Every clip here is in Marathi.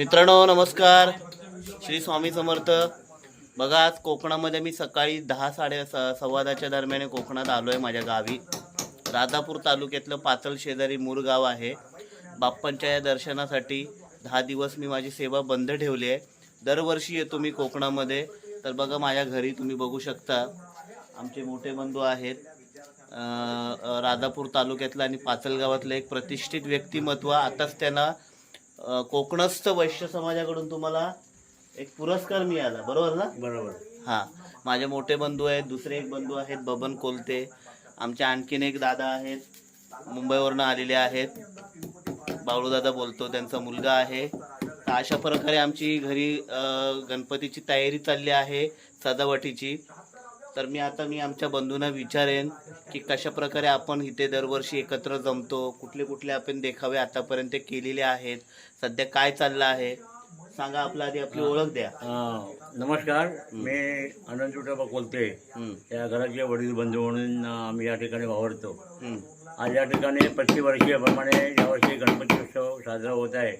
मित्रांनो नमस्कार. श्री स्वामी समर्थ. बघा आज कोकणामध्ये मी सकाळी दहा साडे स- दरम्यान कोकणात आलो आहे माझ्या गावी. राधापूर तालुक्यातलं पाचल शेजारी मूर गाव आहे. बाप्पांच्या या दर्शनासाठी दहा दिवस मी माझी सेवा बंद ठेवली आहे. दरवर्षी येतो मी कोकणामध्ये. तर बघा माझ्या घरी तुम्ही बघू शकता. आमचे मोठे बंधू आहेत. राधापूर तालुक्यातलं आणि पाचल गावातलं एक प्रतिष्ठित व्यक्तिमत्व आताच त्यांना कोकणस्थ वैश्य समाजाकडून तुम्हाला एक पुरस्कार मिळाला. बरोबर ना? बरोबर. हां. माझे मोठे बंधू आहेत दुसरे एक बंधू आहेत बबन कोलते. आमचे आणखीन एक दादा आहेत मुंबईवरनं आलेले आहेत. बाळूदादा बोलतो त्यांचा मुलगा आहे. तर अशा प्रकारे आमची घरी गणपतीची तयारी चालली आहे सजावटीची. तर मी आता मी आमच्या बंधूंना विचारेन की कशा प्रकारे आपण इथे दरवर्षी एकत्र जमतो कुठले कुठले आपण देखावे आतापर्यंत केलेले आहेत सध्या काय चाललं आहे? सांगा आपला आधी आपली ओळख द्या. नमस्कार. मी अनंत उठाबा बोलते. या घराचे वडील बंधू म्हणून आम्ही या ठिकाणी वावरतो. आज या ठिकाणी प्रतिवर्षीप्रमाणे यावर्षी गणपती उत्सव साजरा होत आहे.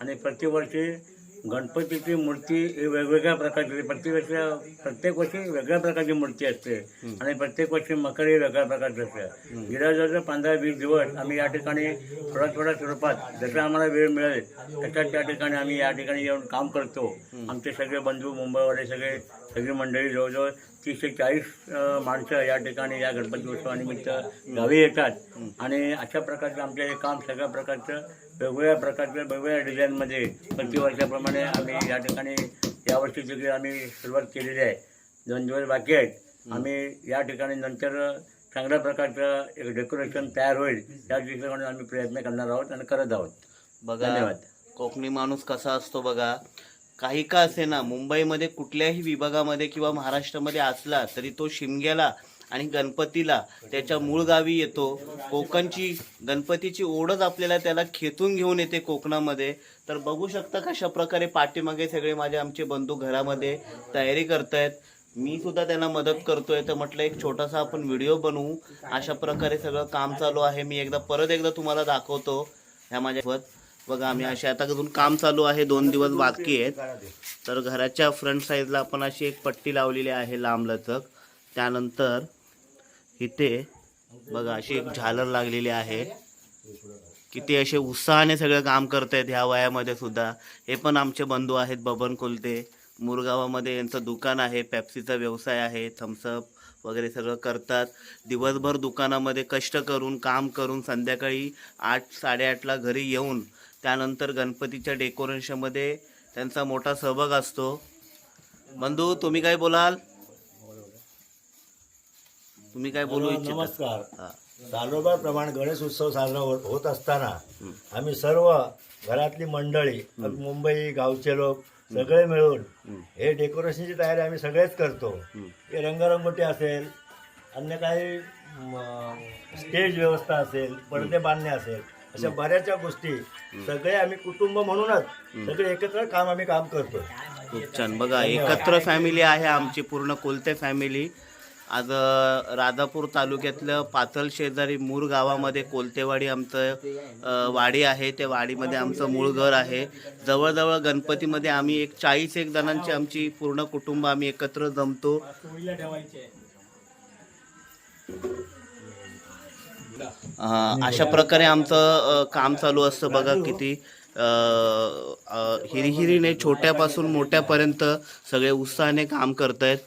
आणि प्रतिवर्षी गणपतीची मूर्ती ही वेगवेगळ्या प्रकारची प्रत्येक प्रत्येक वर्षी वेगळ्या प्रकारची मूर्ती असते. आणि प्रत्येक वर्षी मकर ही वेगळ्या प्रकारचं असतं. गेल्या पंधरा वीस दिवस आम्ही या ठिकाणी थोड्या थोड्या स्वरूपात जसं आम्हाला वेळ मिळेल तशा त्या ठिकाणी आम्ही या ठिकाणी येऊन काम करतो. आमचे सगळे बंधू मुंबईवाले सगळे सगळी मंडळी जवळजवळ तीस ते चाळीस माणसं या ठिकाणी या गणपती उत्सवानिमित्त गावी येतात. आणि अशा प्रकारचं आमचं हे काम सगळ्या प्रकारचं वेगवेगळ्या प्रकारच्या वेगवेगळ्या डिझाईनमध्ये प्रतिवर्षाप्रमाणे आम्ही या ठिकाणी यावर्षी सगळी आम्ही सुरुवात केलेली आहे. दोन दिवस बाकी आहेत. आम्ही या ठिकाणी नंतर चांगल्या प्रकारचं एक डेकोरेशन तयार होईल त्या दृष्टीने आम्ही प्रयत्न करणार आहोत आणि करत आहोत. बघा धन्यवाद. कोकणी माणूस कसा असतो बघा काही का असे ना मुंबईमध्ये कुठल्याही विभागामध्ये किंवा महाराष्ट्रामध्ये असला तरी तो शिमग्याला आणि गणपतीला त्याच्या मूळ गावी येतो. कोकणची गणपतीची ओढच आपल्याला त्याला खेचून घेऊन येते कोकणामध्ये. तर बघू शकता कशा प्रकारे पाठीमागे सगळे माझे आमचे बंधू घरामध्ये तयारी करतायत. मी सुद्धा त्यांना मदत करतोय. तर म्हटलं एक छोटासा आपण व्हिडिओ बनवू. अशा प्रकारे सगळं काम चालू आहे. मी एकदा परत एकदा तुम्हाला दाखवतो ह्या माझ्यासोबत. बघा आम्ही असे आता अजून काम चालू आहे. दोन दिवस बाकी आहेत. तर घराच्या फ्रंट साईडला आपण अशी एक पट्टी लावलेली आहे लांब लचक. त्यानंतर इथे बघा अशी एक झालर लागलेली आहे. किती असे उत्साहाने सगळं काम करतायत ह्या वयामध्ये सुद्धा. हे पण आमचे बंधू आहेत बबन कोलते. मुरगावामध्ये यांचं दुकान आहे पेप्सीचा व्यवसाय आहे थम्सअप वगैरे सगळं करतात. दिवसभर दुकानामध्ये कष्ट करून काम करून संध्याकाळी आठ साडेआठला घरी येऊन त्यानंतर गणपतीच्या डेकोरेशनमध्ये त्यांचा मोठा सहभाग असतो. बंधू तुम्ही काय बोलाल? तुम्ही काय बोलू इच्छिता? नमस्कार. हा. प्रमाणे गणेश उत्सव साजरा हो- होत असताना आम्ही सर्व घरातली मंडळी मुंबई गावचे लोक सगळे मिळून हे डेकोरेशनची तयारी आम्ही सगळेच करतो. हे रंगरंगोटी असेल अन्य काही म, स्टेज व्यवस्था असेल पडदे बांधणे असेल अशा बऱ्याचशा गोष्टी सगळे आम्ही कुटुंब म्हणूनच सगळे एकत्र काम आम्ही काम करतो खूप छान. बघा एकत्र फॅमिली आहे आमची पूर्ण कोलते फॅमिली. आज राधापूर तालुक्यातलं पातळ शेजारी मूळ गावामध्ये कोलतेवाडी आमचं वाडी आहे. त्या वाडीमध्ये आमचं मूळ घर आहे. जवळजवळ गणपतीमध्ये आम्ही एक चाळीस एक जणांची आमची पूर्ण कुटुंब आम्ही एकत्र जमतो. अशा प्रकारे आमचं काम चालू असतं बघा किती. अ, हिरिहिरीने छोट्यापासून मोठ्यापर्यंत सगळे उत्साहाने काम करतायत.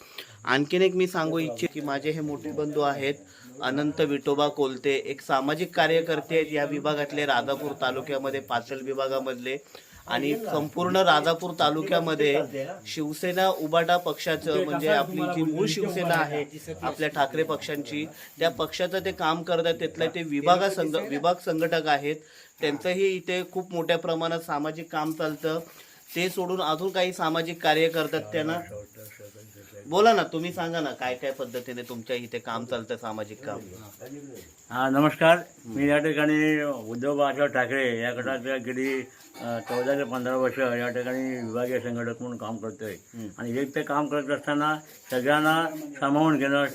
आणखीन एक मी सांगू इच्छित की माझे हे मोठे बंधू आहेत अनंत विठोबा कोलते एक सामाजिक कार्यकर्ते आहेत या विभागातले राधापूर तालुक्यामध्ये पाचल विभागामधले. आणि संपूर्ण राधापूर तालुक्यामध्ये शिवसेना उबाटा पक्षाचं म्हणजे आपली जी मूळ शिवसेना आहे आपल्या ठाकरे पक्षांची त्या पक्षाचं ते काम करतात तिथले ते विभागा संघ विभाग संघटक आहेत. त्यांचंही इथे खूप मोठ्या प्रमाणात सामाजिक काम चालतं. ते सोडून अजून काही सामाजिक कार्य करतात त्यांना. बोला ना तुम्ही सांगा ना काय काय पद्धतीने तुमच्या इथे काम चालतं सामाजिक काम? हा नमस्कार. मी या ठिकाणी उद्धव बाळासाहेब ठाकरे या गटाच्या गेली चौदा ते पंधरा वर्ष या ठिकाणी विभागीय संघटक म्हणून काम करतोय. आणि हे ते काम करत असताना सगळ्यांना सामावून घेणं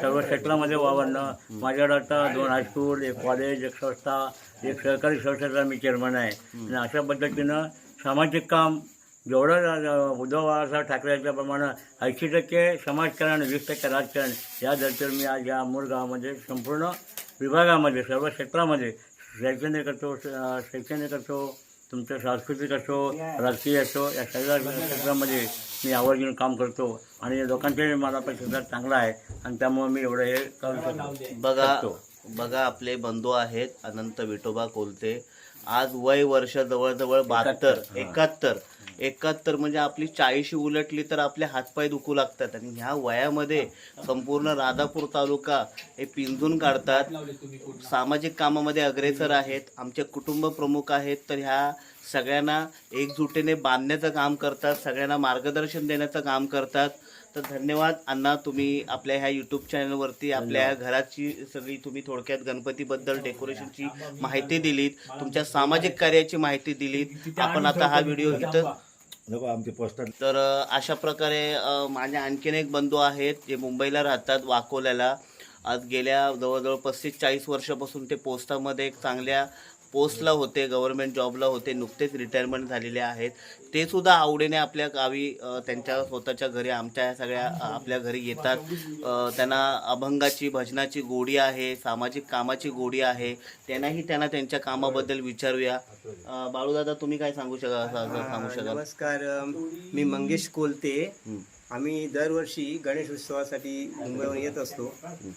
सर्व क्षेत्रामध्ये वावरणं. माझ्याकडे आता दोन हायस्कूल एक कॉलेज एक संस्था एक सहकारी संस्थेचा मी चेअरमन आहे. आणि अशा पद्धतीनं सामाजिक काम जेवढं उद्धव बाळासाहेब ठाकरे यांच्याप्रमाणे ऐंशी टक्के समाजकारण वीस टक्के राजकारण. या दर्शन मी आज या गावामध्ये संपूर्ण विभागामध्ये सर्व क्षेत्रामध्ये शैक्षणिक असो शैक्षणिक असो तुमचं सांस्कृतिक असो राजकीय असो या सगळ्या क्षेत्रामध्ये मी आवर्जून काम करतो. आणि लोकांचे मला प्रतिसाद चांगला आहे. आणि त्यामुळे मी एवढं हे करू शकतो. बघा. बघा आपले बंधू आहेत अनंत विठोबा कोलते. आज वय वर्ष जवळजवळ बहात्तर. एकाहत्तर. एकाहत्तर म्हणजे आपली चाळीशी उलटली तर आपले हातपाय दुखू लागतात. आणि ह्या वयामध्ये संपूर्ण राधापूर तालुका हे पिंजून काढतात. सामाजिक कामामध्ये अग्रेसर आहेत. आमचे कुटुंब प्रमुख आहेत. तर ह्या सगळ्यांना एकजुटीने बांधण्याचं काम करतात. सगळ्यांना मार्गदर्शन देण्याचं काम करतात. तर धन्यवाद अण्णा तुम्ही आपल्या ह्या यूट्यूब चॅनलवरती आपल्या घराची सगळी तुम्ही थोडक्यात गणपतीबद्दल डेकोरेशनची माहिती दिलीत. तुमच्या सामाजिक कार्याची माहिती दिलीत. आपण आता हा व्हिडिओ इथं तर अशा प्रकारे माझ्या माझे आणखीन एक बंधू आहेत जे मुंबईला राहतात वाकोल्याला. आज गेल्या जवळजवळ पस्तीस चाळीस वर्षापासून ते पोस्टामध्ये एक चांगल्या पोस्टला होते गव्हर्नमेंट जॉबला होते नुकतेच रिटायरमेंट झालेले आहेत. ते सुद्धा आवडीने आपल्या गावी त्यांच्या स्वतःच्या घरी आमच्या सगळ्या आपल्या घरी येतात. त्यांना अभंगाची भजनाची गोडी आहे सामाजिक कामाची गोडी आहे. त्यांनाही त्यांना त्यांच्या कामाबद्दल विचारूया. बाळूदादा तुम्ही काय सांगू शकाल? सांगू शकाल. नमस्कार. मी मंगेश कोलते. आम्ही दरवर्षी गणेश उत्सवासाठी मुंबईवर येत असतो.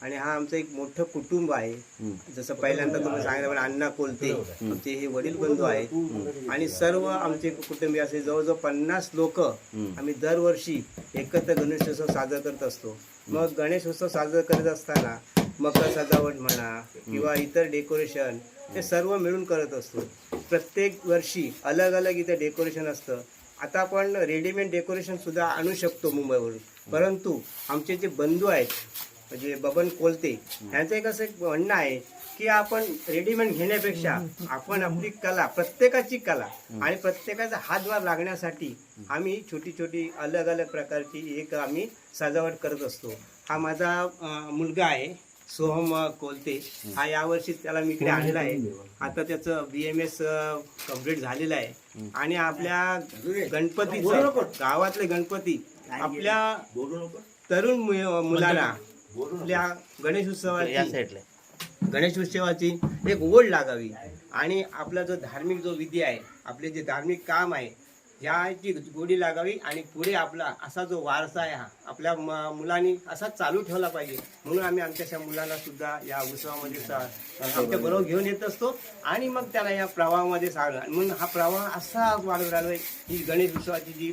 आणि हा आमचं एक मोठं कुटुंब आहे. जसं पहिल्यांदा तुम्ही सांगितलं पण अण्णा कोलते आमचे हे वडील बंधू आहेत. आणि सर्व आमचे कुटुंबीय असे जवळजवळ पन्नास लोक आम्ही दरवर्षी एकत्र गणेशोत्सव साजरा करत असतो. मग गणेशोत्सव साजरा करत असताना मकर सजावट म्हणा किंवा इतर डेकोरेशन ते सर्व मिळून करत असतो. प्रत्येक वर्षी अलग अलग इथे डेकोरेशन असतं. आता आपण रेडीमेड डेकोरेशन सुद्धा आणू शकतो मुंबईवरून. परंतु आमचे जे बंधू आहेत म्हणजे बबन कोलते यांचं एक असं एक म्हणणं आहे की आपण रेडीमेड घेण्यापेक्षा आपण आपली कला प्रत्येकाची कला आणि प्रत्येकाचा हातभार लागण्यासाठी आम्ही छोटी छोटी अलग अलग प्रकारची एक आम्ही सजावट करत असतो. हा माझा मुलगा आहे. सोहम कोलते हा यावर्षी त्याला मी इकडे आणला आहे. आता त्याचं बी एम एस कंप्लीट झालेलं आहे. आणि आपल्या गणपतीचं गावातले गणपती आपल्या तरुण मु- मुलांना आपल्या गणेश उत्सवाची साईडला. गणेश उत्सवाची एक ओढ लागावी. आणि आपला जो धार्मिक जो विधी आहे आपले जे धार्मिक काम आहे ह्याची गोडी लागावी आणि पुढे आपला असा जो वारसा आहे हा आपल्या मुलांनी असाच चालू ठेवला पाहिजे. म्हणून आम्ही आमच्या अशा मुलांना सुद्धा या उत्सवामध्ये आमच्या बरोबर घेऊन येत असतो. आणि मग त्याला या प्रवाहामध्ये सांग म्हणून हा प्रवाह असा वाढत राहिलो ही गणेश उत्सवाची जी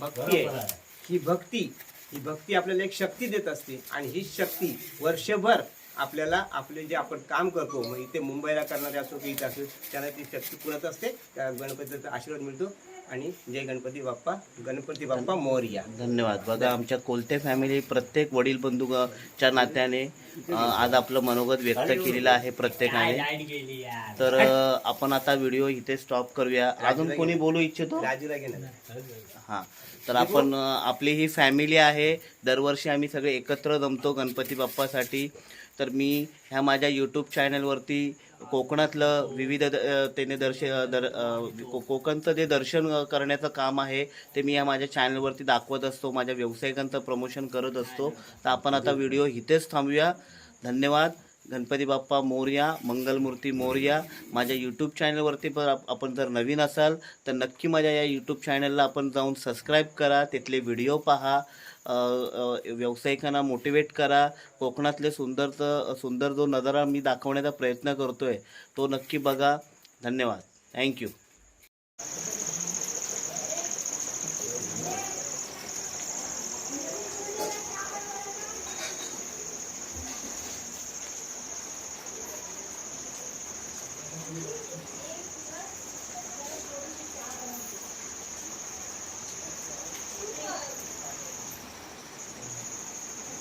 भक्ती आहे. ही भक्ती ही भक्ती आपल्याला एक शक्ती देत असते. आणि ही शक्ती वर्षभर आपल्याला आपले जे आपण काम करतो मग इथे मुंबईला करणारे असो की इथे असो त्याला ती शक्ती पुरत असते. त्या गणपतीचा आशीर्वाद मिळतो. आणि जय गणपती बाप्पा गणपती बाप्पा मोरया. धन्यवाद. बघा आमच्या कोलते फॅमिली प्रत्येक वडील बंधूच्या नात्याने आज आपलं मनोगत व्यक्त केलेलं आहे प्रत्येकाने. तर आपण आता व्हिडिओ इथे स्टॉप करूया. अजून कोणी बोलू इच्छितो? हां. तर आपण आपली ही फॅमिली आहे. दरवर्षी आम्ही सगळे एकत्र जमतो गणपती बाप्पासाठी. तर मी ह्या माझ्या यूट्यूब चॅनलवरती कोकणातलं विविध तेने दर्श दर कोकणचं जे दर्शन करण्याचं काम आहे ते मी या माझ्या चॅनलवरती दाखवत असतो. माझ्या व्यावसायिकांचं प्रमोशन करत असतो. तर आपण आता व्हिडिओ इथेच थांबूया. धन्यवाद. गणपती बाप्पा मोरया मंगलमूर्ती मोर्या. माझ्या यूट्यूब चॅनलवरती पण आपण जर नवीन असाल तर नक्की माझ्या या यूट्यूब चॅनलला आपण जाऊन सबस्क्राईब करा. तिथले व्हिडिओ पहा. व्यावसायिकांना मोटिवेट करा. कोकणातले सुंदरचं सुंदर जो नजारा मी दाखवण्याचा प्रयत्न करतो आहे तो नक्की बघा. धन्यवाद. थँक्यू